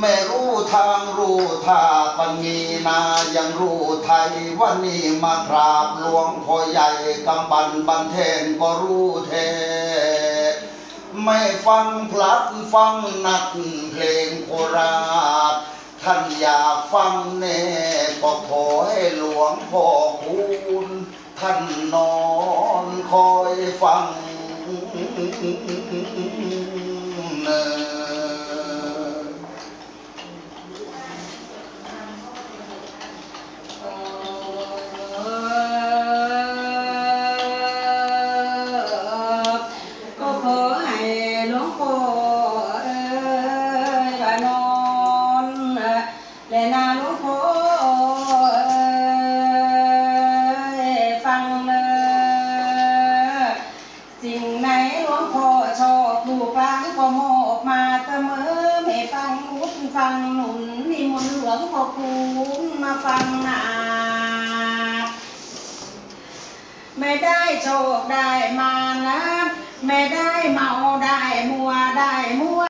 ไม่รู้ทางรู้ท่าปัญญีนายังรู้ไทยว่านี่มากราบหลวงพ่อใหญ่กำบันบันเทนก็รู้เท ไม่ฟังพลัดฟังนักเพลงโคราชท่านอยากฟังแน่ก็ขอให้หลวงพ่อคุณท่านนอนคอยฟัง และนาหลวงพ่อเอฟังเลยสิ่งไหนหลวงพ่อชอบลูกหลานก็มอบมาเสมอไม่ฟังอุดฟังหนุนนิมนต์หลวงพ่อคุณมาฟังนาไม่ได้โชคได้มานะไม่ได้เมาได้มัวได้มั